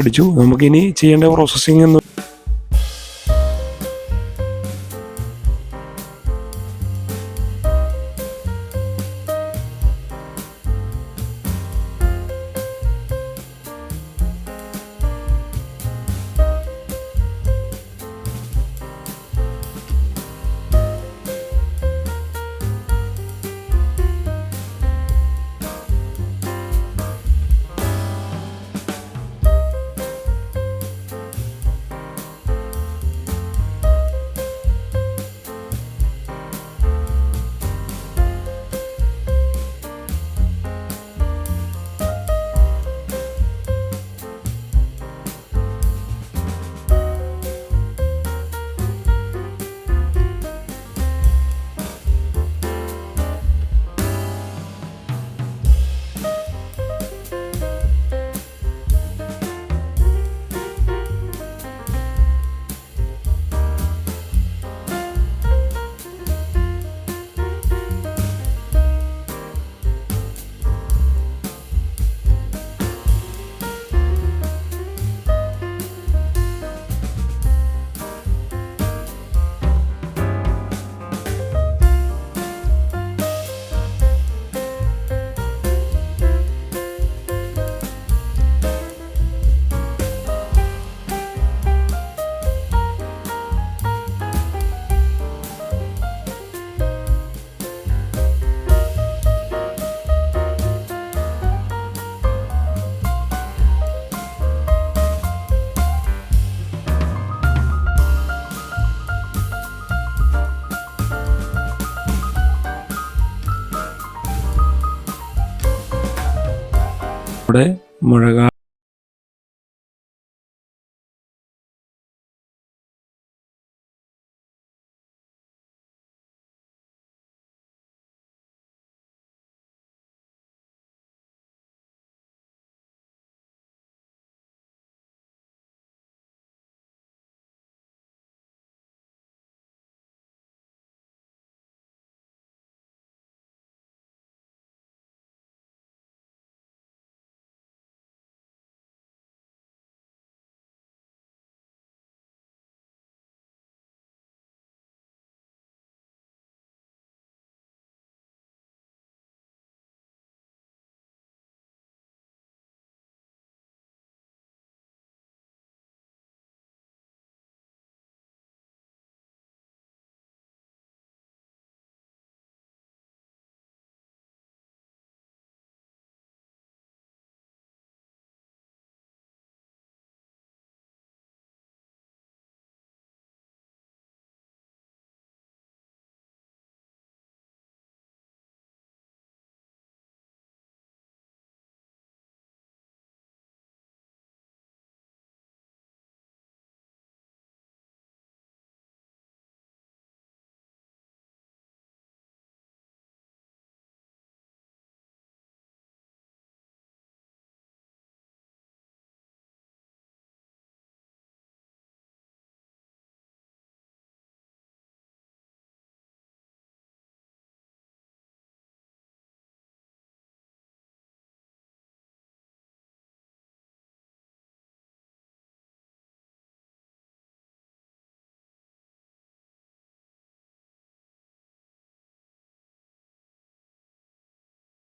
അടിച്ചു നമുക്കിനി ചെയ്യേണ്ട പ്രോസസ്സിംഗ് എന്ന് നമ്മുടെ മഴകാല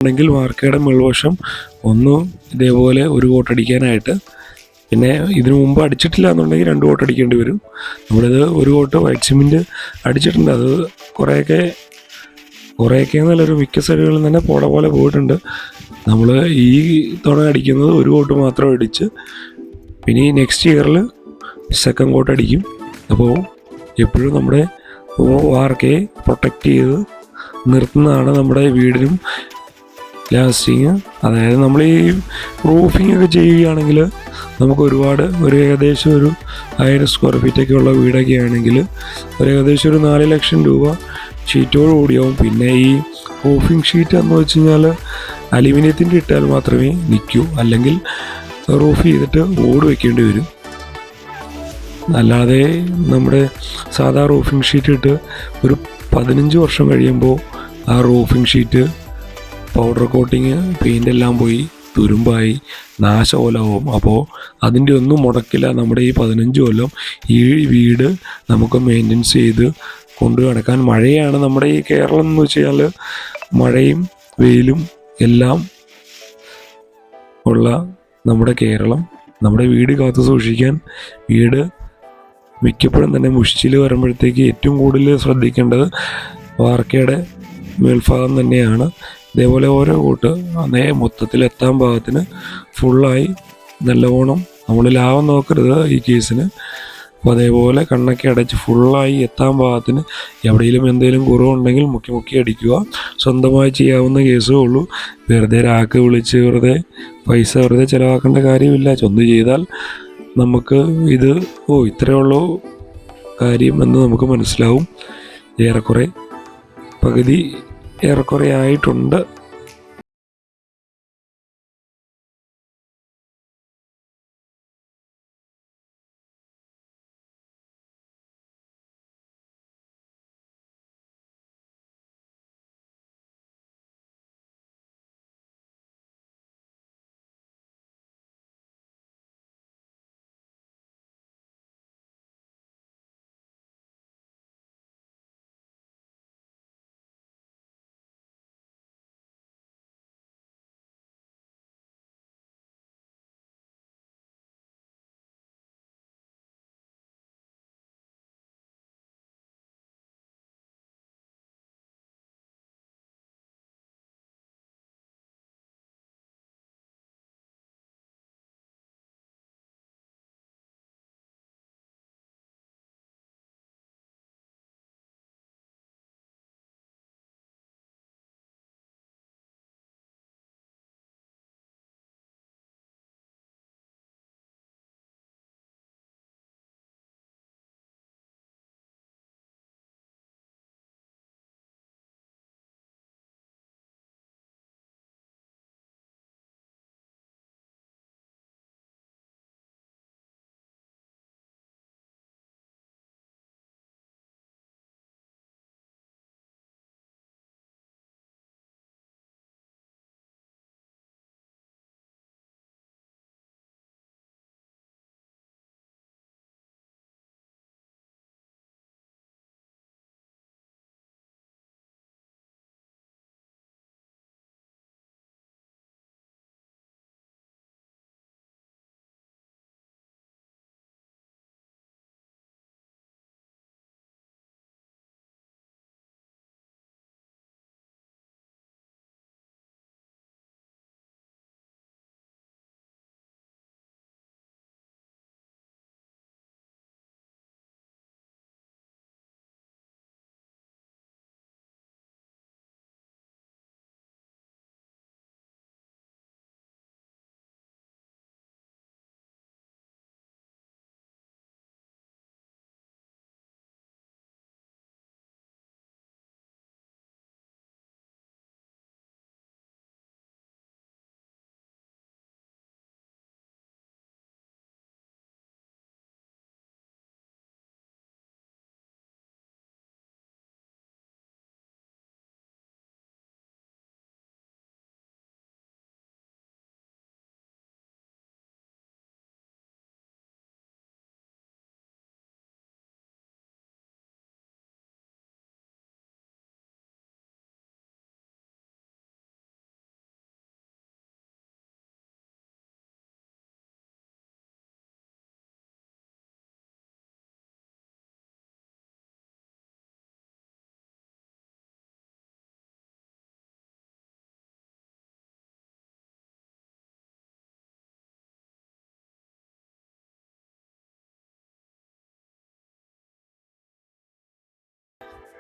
ഉണ്ടെങ്കിൽ വാർക്കയുടെ മുൾവശം ഒന്ന് ഇതേപോലെ ഒരു വോട്ടടിക്കാനായിട്ട് പിന്നെ ഇതിനു മുമ്പ് അടിച്ചിട്ടില്ല എന്നുണ്ടെങ്കിൽ രണ്ട് വോട്ട് അടിക്കേണ്ടി വരും. നമ്മളിത് ഒരു വോട്ട് വൈറ്റ് സിമെന്റ് അടിച്ചിട്ടുണ്ട്. അത് കുറേയൊക്കെ കുറേയൊക്കെ നല്ലൊരു മിക്ക സൈഡുകളിൽ തന്നെ പോട പോലെ പോയിട്ടുണ്ട്. നമ്മൾ ഈ തവണ അടിക്കുന്നത് ഒരു വോട്ട് മാത്രം അടിച്ച് പിന്നെ നെക്സ്റ്റ് ഇയറിൽ സെക്കൻഡ് വോട്ട് അടിക്കും. അപ്പോൾ എപ്പോഴും നമ്മുടെ വാർക്കയെ പ്രൊട്ടക്റ്റ് ചെയ്ത് നിർത്തുന്നതാണ് നമ്മുടെ വീടിനും ലാസ്റ്റിങ് അതായത് നമ്മൾ ഈ റൂഫിംഗ് ഒക്കെ ചെയ്യുകയാണെങ്കിൽ നമുക്ക് ഒരുപാട് ഒരു ഏകദേശം ഒരു ആയിരം സ്ക്വയർ ഫീറ്റൊക്കെ ഉള്ള വീടൊക്കെ ആണെങ്കിൽ ഒരു ഏകദേശം ഒരു നാല് ലക്ഷം രൂപ ഷീറ്റോട് കൂടിയാവും. പിന്നെ ഈ റൂഫിംഗ് ഷീറ്റ് എന്ന് വെച്ച് കഴിഞ്ഞാൽ അലുമിനിയത്തിന്റെ ഇട്ടാൽ മാത്രമേ നിൽക്കൂ. അല്ലെങ്കിൽ റൂഫ് ചെയ്തിട്ട് ഓട് വെക്കേണ്ടി വരും. അല്ലാതെ നമ്മുടെ സാധാ റൂഫിംഗ് ഷീറ്റ് ഇട്ട് ഒരു പതിനഞ്ച് വർഷം കഴിയുമ്പോൾ ആ roofing sheet powder coating paint എല്ലാം പോയി തുരുമ്പായി നാശകോലമാവും അപ്പോൾ അതിന്റെ ഒന്നും മുടക്കില്ല. നമ്മുടെ ഈ പതിനഞ്ച് കൊല്ലം ഈ വീട് നമുക്ക് മെയിന്റെനൻസ് ചെയ്ത് കൊണ്ടു നടക്കാൻ. മഴയാണ് നമ്മുടെ ഈ കേരളം എന്ന് വെച്ച് മഴയും വെയിലും എല്ലാം ഉള്ള നമ്മുടെ കേരളം. നമ്മുടെ വീട് കാത്തു സൂക്ഷിക്കാൻ വീട് മിക്കപ്പോഴും തന്നെ മുഷിച്ചിൽ വരുമ്പോഴത്തേക്ക് ഏറ്റവും കൂടുതൽ ശ്രദ്ധിക്കേണ്ടത് വാർക്കയുടെ മേൽഭാഗം തന്നെയാണ്. ഇതേപോലെ ഓരോ കൂട്ട് നേ മൊത്തത്തിൽ എത്താൻ പാകത്തിന് ഫുള്ളായി നല്ലവണ്ണം നമ്മൾ ലാഭം നോക്കരുത് ഈ കേസിന് അപ്പോൾ അതേപോലെ കണ്ണൊക്കെ അടച്ച് ഫുള്ളായി എത്താൻ പാകത്തിന് എവിടെയെങ്കിലും എന്തെങ്കിലും കുറവുണ്ടെങ്കിൽ മുക്കി മുക്കി അടിക്കുക. സ്വന്തമായി ചെയ്യാവുന്ന കേസേ ഉള്ളൂ. വെറുതെ രാക്ക് വിളിച്ച് വെറുതെ പൈസ വെറുതെ ചിലവാക്കേണ്ട കാര്യമില്ല. ചൊന്ന് ചെയ്താൽ നമുക്ക് ഇത് ഓ ഇത്രയേ ഉള്ളൂ കാര്യം എന്ന് നമുക്ക് മനസ്സിലാവും. ഏറെക്കുറെ പകുതി ഏറെക്കുറെ ആയിട്ടുണ്ട്.